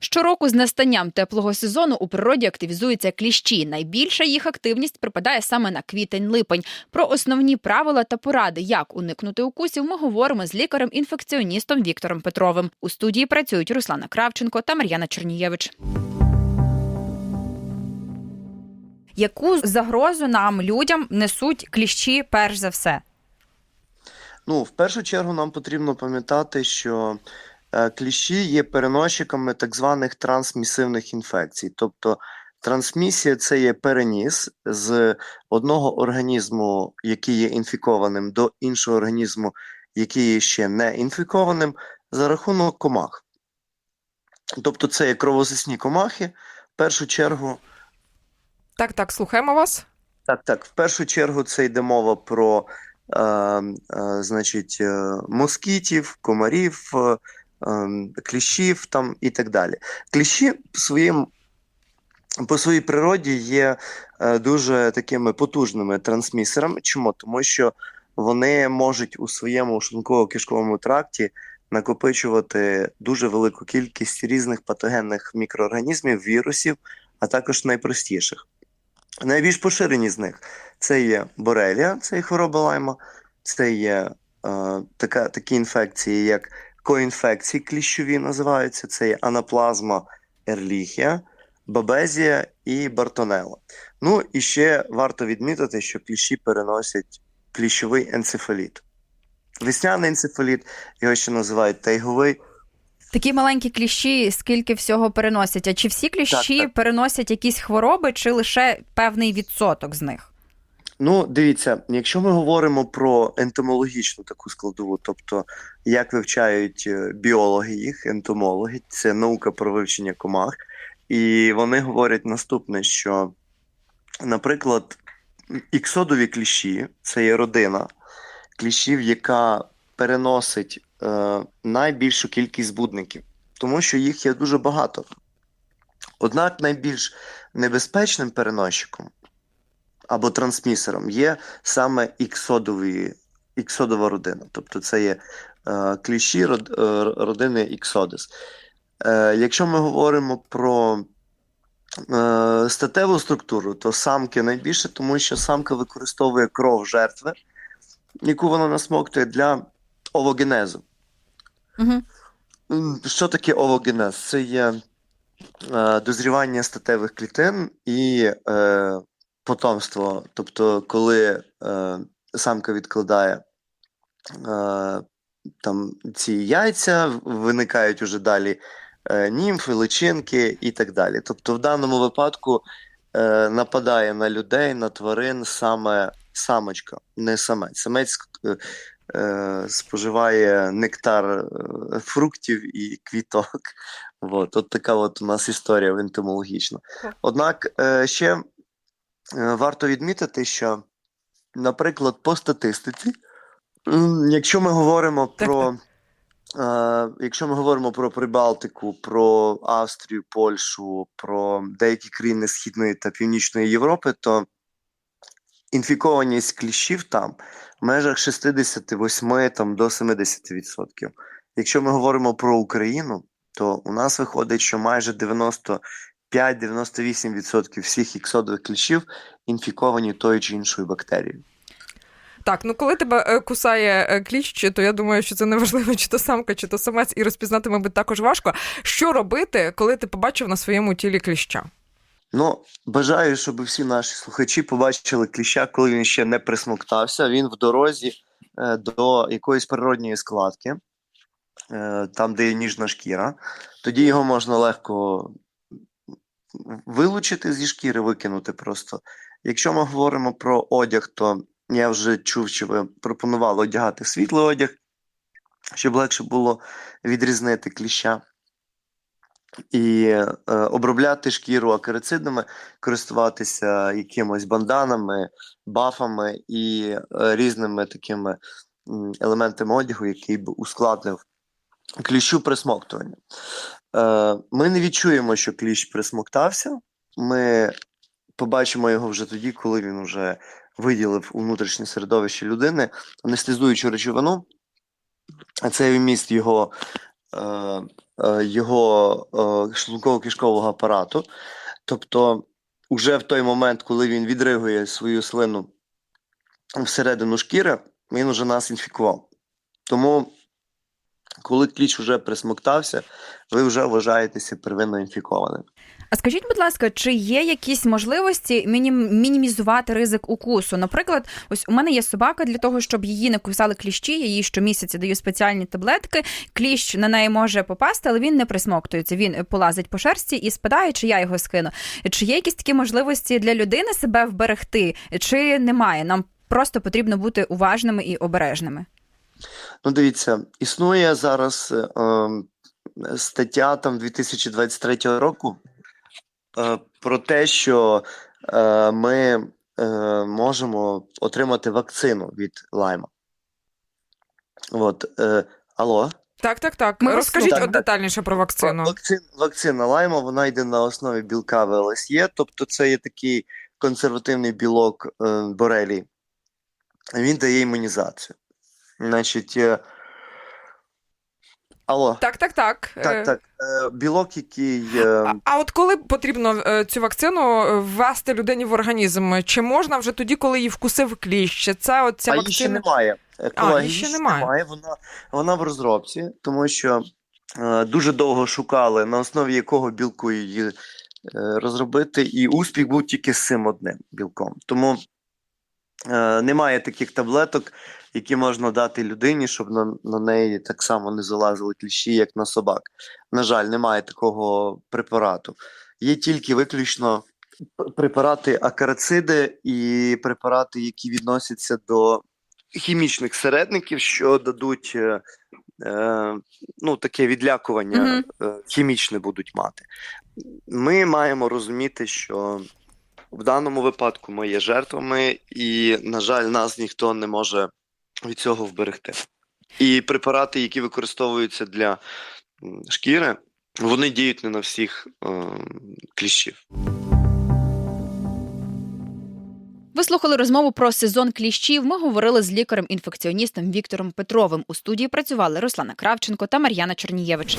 Щороку з настанням теплого сезону у природі активізуються кліщі. Найбільша їх активність припадає саме на квітень-липень. Про основні правила та поради, як уникнути укусів, ми говоримо з лікарем-інфекціоністом Віктором Петровим. У студії працюють Руслана Кравченко та Мар'яна Чернієвич. Яку загрозу нам людям несуть кліщі перш за все? Ну, в першу чергу нам потрібно пам'ятати, що кліщі є переносчиками так званих трансмісивних інфекцій. Тобто трансмісія це є переніс з одного організму, який є інфікованим, до іншого організму, який є ще не інфікованим, за рахунок комах. Тобто це є кровозисні комахи. В першу чергу Так, так, слухаємо вас. Так, так. В першу чергу це йде мова про е, е, значить, е, москітів, комарів, е, е, кліщів там і так далі. Кліщі своїм, по своїй природі є е, дуже такими потужними трансмісерами. Чому? Тому що вони можуть у своєму шлунково-кишковому тракті накопичувати дуже велику кількість різних патогенних мікроорганізмів, вірусів, а також найпростіших. Найбільш поширені з них це є борелія, це є хвороба лайма, це є е, така, такі інфекції, як коінфекції кліщові називаються, це є анаплазма ерліхія, бабезія і бартонела. Ну і ще варто відмітити, що кліщі переносять кліщовий енцефаліт. Весняний енцефаліт, його ще називають тайговий. Такі маленькі кліщі, скільки всього переносять? А чи всі кліщі Так, так. переносять якісь хвороби, чи лише певний відсоток з них? Ну, дивіться, якщо ми говоримо про ентомологічну таку складову, тобто як вивчають е, біологи їх, ентомологи, це наука про вивчення комах, і вони говорять наступне, що, наприклад, іксодові кліщі це є родина кліщів, яка переносить е, найбільшу кількість збудників, тому що їх є дуже багато. Однак найбільш небезпечним переносчиком або трансмісером є саме іксодові, іксодова родина. Тобто це є е, кліщі род, е, родини іксодис. Е, якщо ми говоримо про е, статеву структуру, то самки найбільше, тому що самка використовує кров жертви, яку вона насмоктує для овогенезу. Угу. Що таке овогенез? Це є е, дозрівання статевих клітин і е, потомство. Тобто, коли е, самка відкладає е, там ці яйця, виникають уже далі е, німфи, личинки і так далі. Тобто, в даному випадку е, нападає на людей, на тварин саме самочка, не самець. Самець е, е, споживає нектар е, фруктів і квіток. От, от така от у нас історія ентомологічна. Однак е, ще варто відмітити, що, наприклад, по статистиці, якщо ми говоримо про. Е, якщо ми говоримо про Прибалтику, про Австрію, Польщу, про деякі країни Східної та Північної Європи, то інфікованість кліщів там в межах 68 там, до 70%. Якщо ми говоримо про Україну, то у нас виходить, що майже 95-98% всіх іксодових кліщів інфіковані тою чи іншою бактерією. Так, ну коли тебе е, кусає е, кліщ, то я думаю, що це неважливо, чи то самка, чи то самець, і розпізнати, мабуть, також важко. Що робити, коли ти побачив на своєму тілі кліща? Ну, бажаю, щоб всі наші слухачі побачили кліща, коли він ще не присмоктався. Він в дорозі е, до якоїсь природньої складки, е, там, де є ніжна шкіра. Тоді його можна легко вилучити зі шкіри, викинути просто. Якщо ми говоримо про одяг, то я вже чув, що ви пропонували одягати світлий одяг, щоб легше було відрізнити кліща і е, обробляти шкіру акарицидами, користуватися якимось банданами, бафами і е, різними такими елементами одягу, який б ускладнив кліщу присмоктування. Е, ми не відчуємо, що кліщ присмоктався. Ми побачимо його вже тоді, коли він вже виділив у внутрішнє середовище людини анестезуючу речовину, а це вміст його е, е, його е, шлунково-кишкового апарату. Тобто, уже в той момент, коли він відригує свою слину всередину шкіри, він уже нас інфікував. Тому, коли кліч вже присмоктався, ви вже вважаєтеся первинно інфікованим. А скажіть, будь ласка, чи є якісь можливості мінім- мінімізувати ризик укусу? Наприклад, ось у мене є собака для того, щоб її не кусали кліщі. Я їй щомісяця даю спеціальні таблетки. Кліщ на неї може попасти, але він не присмоктується. Він полазить по шерсті і спадає, чи я його скину. Чи є якісь такі можливості для людини себе вберегти, чи немає? Нам просто потрібно бути уважними і обережними. Ну, дивіться, існує зараз е, е, стаття там 2023 року е, про те, що е, ми е, можемо отримати вакцину від лайма. От, е, алло? Так, так, так. Ми Розкажіть розслухаємо. от детальніше про вакцину. Вакцин, вакцина лайма вона йде на основі білка ВЛСЄ, тобто це є такий консервативний білок е, борелії. Він дає імунізацію. Значить, е, алло. Так, так, так. Е, Так, так. Е, Білок, який. А, а от коли потрібно цю вакцину ввести людині в організм? Чи можна вже тоді, коли її вкусив кліщ? Чи це от ця а її ще немає. А, її ще її немає. Вона, вона в розробці, тому що е, дуже довго шукали, на основі якого білку її е, розробити, і успіх був тільки з цим одним білком. Тому немає таких таблеток, які можна дати людині, щоб на, на неї так само не залазили кліщі, як на собак. На жаль, немає такого препарату. Є тільки виключно препарати акарициди і препарати, які відносяться до хімічних середників, що дадуть е, е, ну, таке відлякування Мгм. е, хімічне будуть мати. Ми маємо розуміти, що в даному випадку ми є жертвами, і, на жаль, нас ніхто не може від цього вберегти. І препарати, які використовуються для шкіри, вони діють не на всіх е, кліщів. Ви слухали розмову про сезон кліщів. Ми говорили з лікарем-інфекціоністом Віктором Петровим. У студії працювали Руслана Кравченко та Мар'яна Чернієвич.